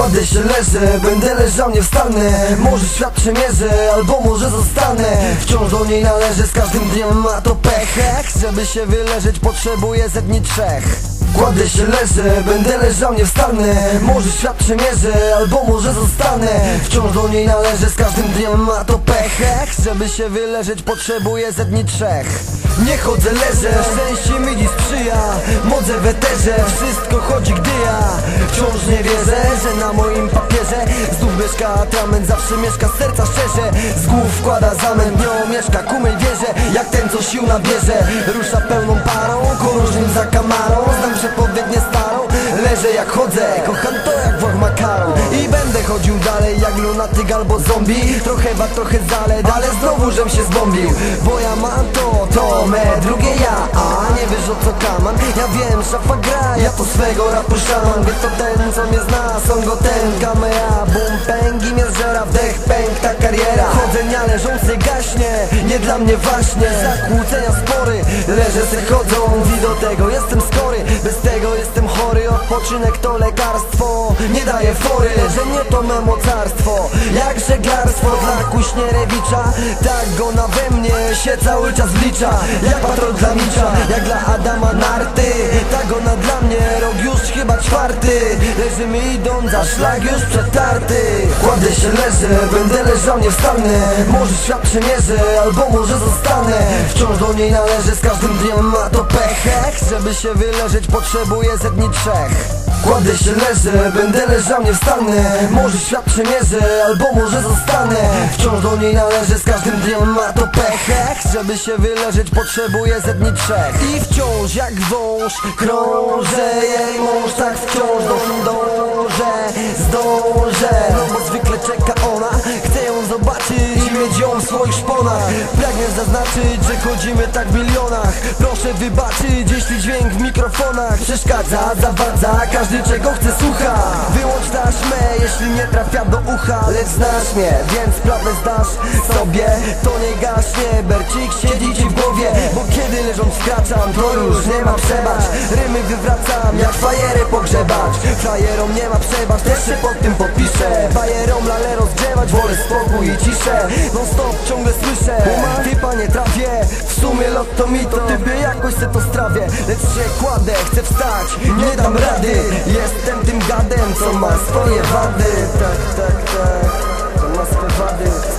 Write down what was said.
Kładę się, leżę, będę leżał, nie wstanę Może świat przemierzę, albo może zostanę. Wciąż do niej należę, z każdym dniem ma to pechek Żeby się wyleżeć potrzebuję ze dni trzech Kładę się, leżę, będę leżał, nie wstanę. Może świat przemierzę, albo może zostanę. Wciąż do niej należę, z każdym dniem ma to pechek Żeby się wyleżeć potrzebuję ze dni trzech. Nie chodzę, leżę, szczęście mi dziś sprzyja. Modzę w eterze, wszystko chodzi gdy ja Wciąż nie wierzę, że na moim papierze Znów mieszka atrament, zawsze mieszka. Serca szczerze Z głów wkłada zamęt, nią mieszka kumej wierzę Jak ten co sił nabierze. Rusza pełną parą, koróżnym za kamarą. Znam przepowiednię starą, leżę jak chodzę. Kocham to jak włoch makaron I będę chodził dalej jak lunatyk albo zombie. Trochę wad, trochę zalet, ale znowu żem się zbombił. Bo ja mam to, to me, drugie ja A o co kaman, ja wiem, szafa gra Ja to swego rapu szaman, wie to ten co mnie zna Są go ten, kamera, bum, pęk I mnie zżera wdech, pęk, ta kariera. Chodzenia leżący nie dla mnie właśnie. Zakłócenia spory, leżę se chodząc I do tego jestem skory, bez tego jestem chory Odpoczynek to lekarstwo, nie daje fory Że nie to me mocarstwo, jak żeglarstwo Dla Kuśnierewicza, tak go na we mnie się cały czas wlicza. Jak patrol dla Micza, jak dla Adama Narty Tak ona dla mnie, rok już chyba czwarty. Leżymy idąc, za szlag już przetarty. Kładę się, leżę, będę leżał, nie wstanę Może świat przemierzę, albo może zostanę. Wciąż do niej należę, z każdym dniem ma to pechek Żeby się wyleżeć potrzebuję ze dni trzech. Kładę się, leżę, będę leżał, nie wstanę Może świat przemierzę, albo może zostanę. Wciąż do niej należę, z każdym dniem ma to pechek Żeby się wyleżeć potrzebuję ze dni trzech. I wciąż jak wąż krążę Jej mąż tak wciąż dążę, zdążę. No bo zwykle czeka ona, chcę ją zobaczyć i mieć ją w swoich szponach. Pragnę zaznaczyć, że chodzimy tak w milionach. Proszę wybaczyć, jeśli dźwięk w mikrofonach Przeszkadza, zawadza, każdy czego chce słucha. Wyłącz taśmę, jeśli nie trafia do ucha. Lecz znasz mnie, więc prawdę zdasz sobie. To nie gaśnie, bercik siedzi ci w głowie. Bo kiedy leżąc wkraczam, to już nie ma przebacz. Rymy wywracam, jak fajerę pogrzebać Frajerom nie ma przebacz, też się pod tym podpiszę. Bajerom lale rozgrzewać, wolę spokój i ciszę. Non stop ciągle słyszę Ty panie trafię, w sumie lot to mi to Tyby jakoś se to strawię. Lecz się kładę, chcę wstać, nie dam rady. Jestem tym gadem, co ma swoje wady. Tak, tak, tak, to ma swoje wady